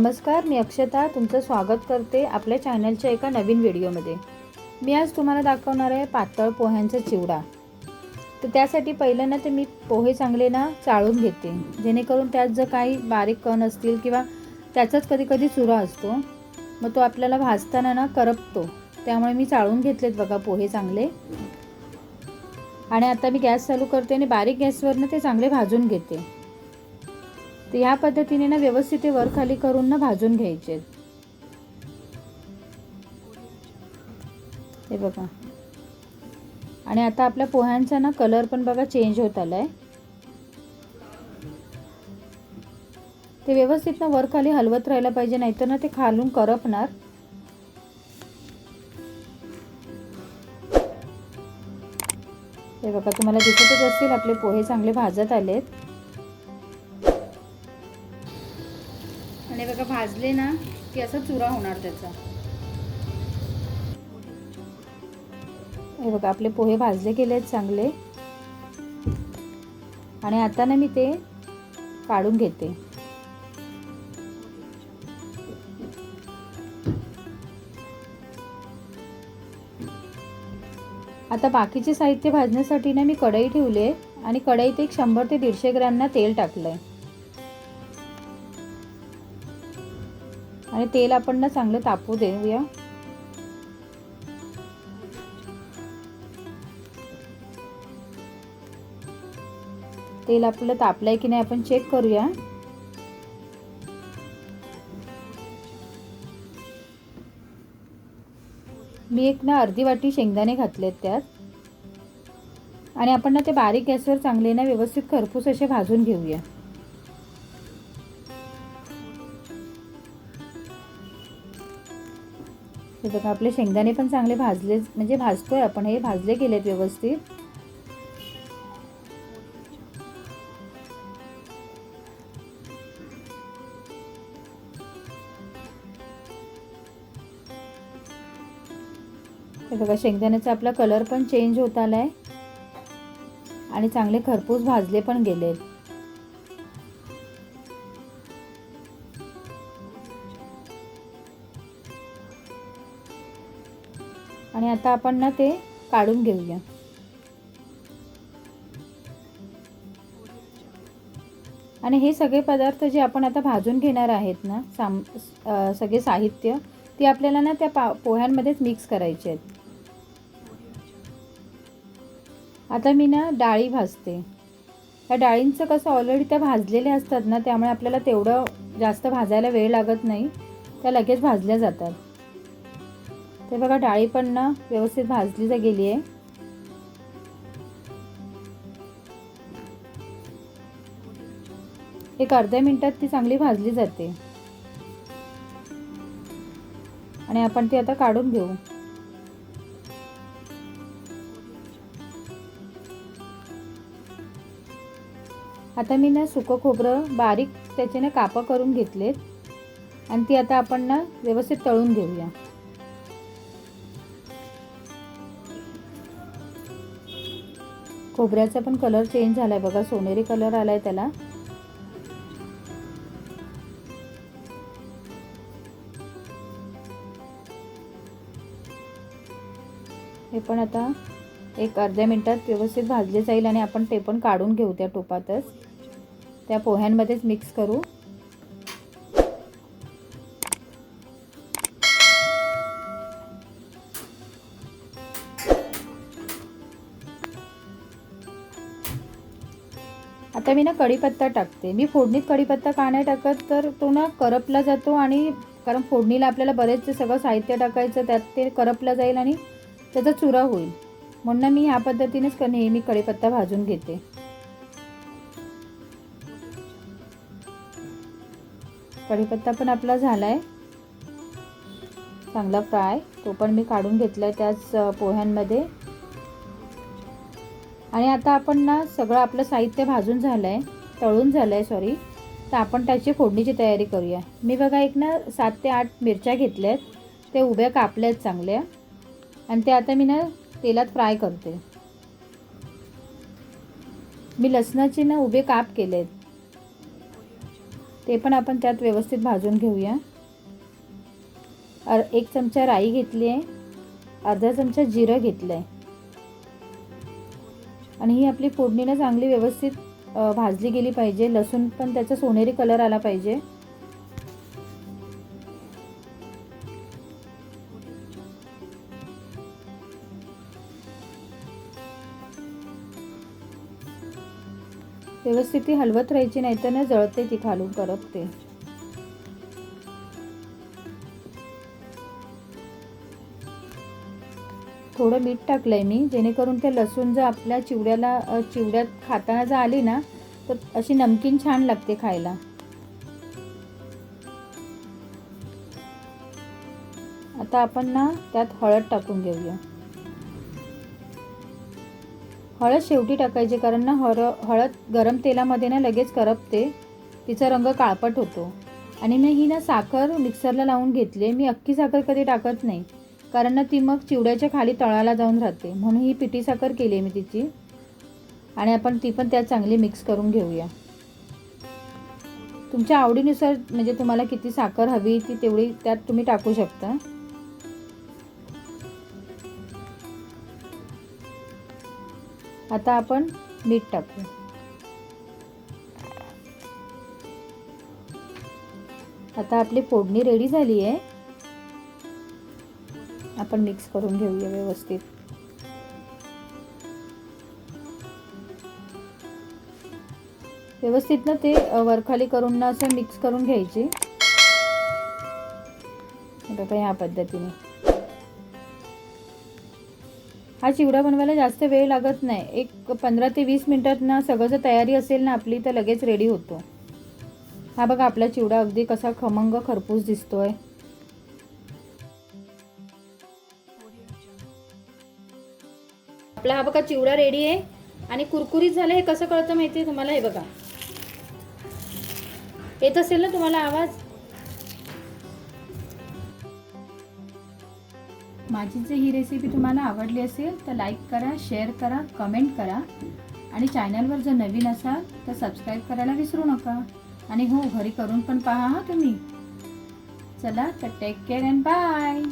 नमस्कार मी अक्षता तुमचं स्वागत करते आपल्या चॅनलच्या एका नवीन व्हिडिओमध्ये. मी आज तुम्हाला दाखवणार आहे पातळ पोह्यांचा चिवडा. तर त्यासाठी पहिलं ना ते मी पोहे चांगले ना चाळून घेते. जेणेकरून त्यात जर काही बारीक कण असतील किंवा त्याचाच कधी कधी चुरा असतो मग तो आपल्याला भाजताना ना करपतो. त्यामुळे मी चाळून घेतलेत बघा पोहे चांगले. आणि आता मी गॅस चालू करते आणि बारीक गॅसवरनं ते चांगले भाजून घेते. तर या पद्धतीने ना व्यवस्थित ते वर खाली करून ना भाजून घ्यायचे. हे बघा. आणि आता आपल्या पोह्यांचा ना कलर पण बघा चेंज होत आलाय. ते व्यवस्थित ना वर खाली हलवत राहायला पाहिजे नाहीतर ना ते खालून करपणार. हे बघा तुम्हाला दिसतच असतील आपले पोहे चांगले भाजत आलेत. कांदे बघा भाजले ना की असा चुरा होणार त्याचा. हे बघा आपले पोहे भाजले गेले आहेत चांगले. आणि आता ना मी ते काढून घेते. आता बाकीचे साहित्य भाजण्यासाठी ना मी कढई ठेवले आणि कढईत एक शंभर ते दीडशे ग्रॅमना तेल टाकलं आहे आणि तेल आपण ना चांगलं तापू देऊया. तेल आपलं तापलंय की नाही आपण चेक करूया. मी एक ना अर्धी वाटी शेंगदाणे घातलेत त्यात. आणि आपण ना ते बारीक गॅसवर चांगले ना व्यवस्थित खरपूस असे भाजून घेऊया. हे बघा आपले शेंगदाणे पण चांगले भाजले म्हणजे भाजतोय आपण हे भाजले गेलेत व्यवस्थित. हे बघा शेंगदाण्याचा आपला कलर पण चेंज होत आलाय. आणि चांगले खरपूस भाजले पण गेलेत. आणि आता आपण ना ते काढून घेऊया. आणि हे सगळे पदार्थ जे आपण आता भाजून घेणार आहेत ना साम सगळे साहित्य ते आपल्याला ना त्या पा पोह्यांमध्येच मिक्स करायचे आहेत. आता मी ना डाळी भाजते. ह्या डाळींचं कसं ऑलरेडी त्या भाजलेल्या असतात ना त्यामुळे आपल्याला तेवढं जास्त भाजायला वेळ लागत नाही. त्या लगेच भाजल्या जातात. ते बघा डाळी पण ना व्यवस्थित भाजली जा गेली आहे. एक अर्ध्या मिनिटात ती चांगली भाजली जाते. आणि आपण ती आता काढून घेऊ. आता मी ना सुकं खोबरं बारीक त्याचे ना कापं करून घेतलेत. आणि ती आता आपण ना व्यवस्थित तळून घेऊया. खोबऱ्याचा पण कलर चेंज झालाय बघा. सोनेरी कलर आलाय त्याला. हे पण आता एक अर्ध्या मिनटात व्यवस्थित भाजले जाईल आणि आपण ते पण काढून घेऊ त्या टोपातच. त्या पोह्यांमध्येच मिक्स करू. आता मी ना कढीपत्ता टाकते. मी फोडणीत कढीपत्ता का नाही टाकत तर तो ना करपला जातो आणि कारण फोडणीला आपल्याला बरेचसे सगळं साहित्य टाकायचं त्यात ते करपलं जाईल आणि त्याचा चुरा होईल. म्हणून मी ह्या पद्धतीनेच नेहमी कढीपत्ता भाजून घेते. कढीपत्ता पण आपला झालाय. चांगला फ्राय. तो पण मी काढून घेतलाय त्याच पोह्यांमध्ये. आणि आता आपण ना सगळं आपलं साहित्य भाजून झालं आहे तळून झालं आहे सॉरी तर आपण त्याची फोडणीची तयारी करूया. मी बघा एक ना सात ते आठ मिरच्या घेतल्या आहेत ते उभ्या कापल्या आहेत चांगल्या. आणि ते आता मी ना तेलात फ्राय करते. मी लसणाचे ना उभे काप केले आहेत ते पण आपण त्यात व्यवस्थित भाजून घेऊया. अर एक चमचा राई घेतली आहे अर्धा चमचा जिरं घेतलं आहे आणि ही आपली फोडणीनं चांगली व्यवस्थित भाजली गेली पाहिजे. लसूण पण त्याचा सोनेरी कलर आला पाहिजे. व्यवस्थित ती हलवत राहायची नाही तर ना जळते ती खालून करपते. थोडं मीठ टाकलं आहे मी जेणेकरून ते लसूण जर आपल्या चिवड्याला चिवड्यात खाताना जर आली ना तर अशी नमकीन छान लागते खायला. आता आपण ना त्यात हळद टाकून घेऊया. हळद शेवटी टाकायची कारण ना हर हळद गरम तेलामध्ये ना लगेच करपते तिचा रंग काळपट होतो. आणि मी ही ना साखर मिक्सरला लावून घेतली मी अख्खी साखर कधी टाकत नाही. कारण ना ती मग चिवड्याच्या खाली तळाला जाऊन राहते. म्हणून ही पिठी साखर केली आहे मी तिची. आणि आपण ती पण त्यात चांगली मिक्स करून घेऊया. तुमच्या आवडीनुसार म्हणजे तुम्हाला किती साखर हवी ती तेवढी त्यात तुम्ही टाकू शकता. आता आपण मीठ टाकू. आता आपली फोडणी रेडी झाली आहे. आपण मिक्स करून घेऊया व्यवस्थित. व्यवस्थित ना ते वरखाली करून ना असं मिक्स करून घ्यायचे. बघा ह्या पद्धतीने. हा चिवडा बनवायला जास्त वेळ लागत नाही. एक पंधरा ते वीस मिनिटात ना सगळं जर तयारी असेल ना आपली तर लगेच रेडी होतो. हा बघा आपला चिवडा अगदी कसा खमंग खरपूस दिसतोय. आपला हा बघा चिवडा रेडी आहे. आणि कुरकुरीत झालं हे कसं कळतं माहिती आहे तुम्हाला? हे बघा. येत असेल ना तुम्हाला आवाज? माझी जर ही रेसिपी तुम्हाला आवडली असेल तर लाईक करा शेअर करा कमेंट करा. आणि चॅनलवर जर नवीन असाल तर सबस्क्राईब करायला विसरू नका. आणि हो घरी करून पण पहा हा तुम्ही. चला तर टेक केअर अँड बाय